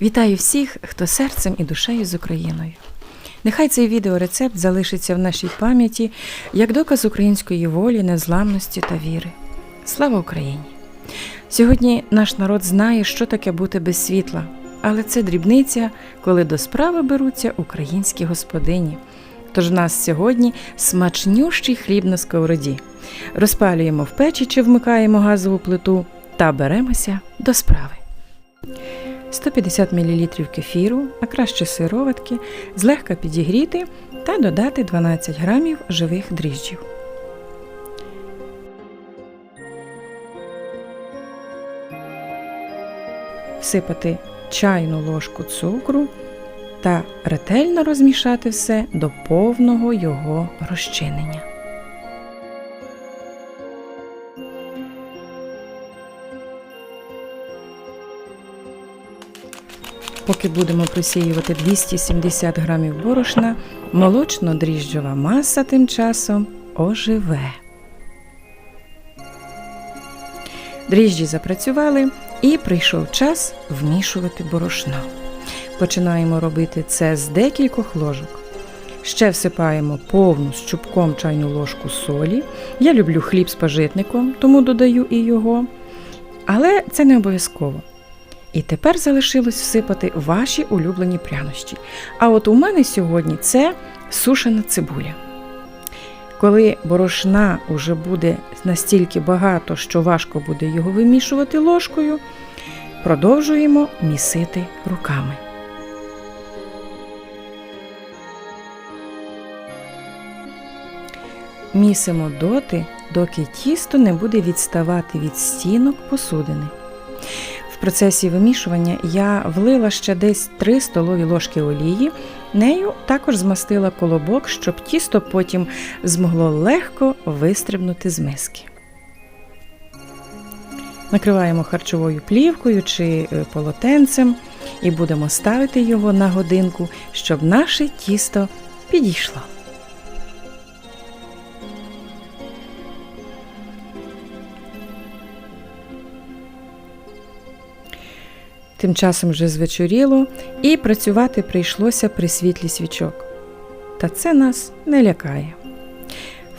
Вітаю всіх, хто серцем і душею з Україною. Нехай цей відеорецепт залишиться в нашій пам'яті як доказ української волі, незламності та віри. Слава Україні! Сьогодні наш народ знає, що таке бути без світла, але це дрібниця, коли до справи беруться українські господині. Тож в нас сьогодні смачнющий хліб на сковороді. Розпалюємо в печі чи вмикаємо газову плиту та беремося до справи. 150 мл кефіру, а краще сироватки, злегка підігріти та додати 12 грамів живих дріжджів. Всипати чайну ложку цукру та ретельно розмішати все до повного його розчинення. Поки будемо просіювати 270 грамів борошна, молочно-дріжджова маса тим часом оживе. Дріжджі запрацювали і прийшов час вмішувати борошно. Починаємо робити це з декількох ложок. Ще всипаємо повну з чубком чайну ложку солі. Я люблю хліб з пажитником, тому додаю і його. Але це не обов'язково. І тепер залишилось всипати ваші улюблені прянощі. А от у мене сьогодні це сушена цибуля. Коли борошна уже буде настільки багато, що важко буде його вимішувати ложкою, продовжуємо місити руками. Місимо доти, доки тісто не буде відставати від стінок посудини. В процесі вимішування я влила ще десь 3 столові ложки олії. Нею також змастила колобок, щоб тісто потім змогло легко вистрибнути з миски. Накриваємо харчовою плівкою чи е, полотенцем і будемо ставити його на годинку, щоб наше тісто підійшло. Тим часом вже звечоріло, і працювати прийшлося при світлі свічок. Та це нас не лякає.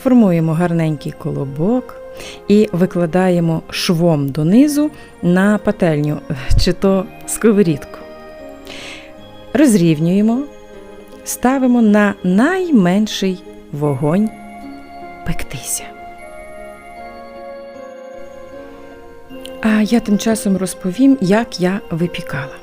Формуємо гарненький колобок і викладаємо швом донизу на пательню чи то сковорідку. Розрівнюємо, ставимо на найменший вогонь пектися. А я тим часом розповім, як я випікала.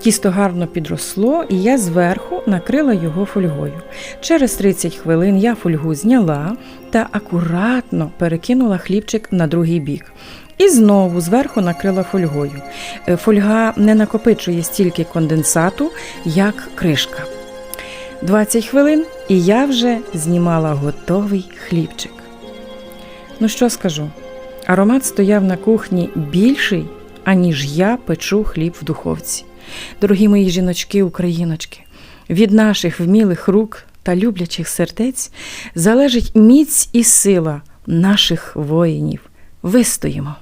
Тісто гарно підросло, і я зверху накрила його фольгою. Через 30 хвилин я фольгу зняла та акуратно перекинула хлібчик на другий бік. І знову зверху накрила фольгою. Е, Фольга не накопичує стільки конденсату, як кришка. 20 хвилин, і я вже знімала готовий хлібчик. Ну що скажу? Аромат стояв на кухні більший, аніж я печу хліб в духовці. Дорогі мої жіночки, україночки, від наших вмілих рук та люблячих сердець залежить міць і сила наших воїнів. Вистоїмо!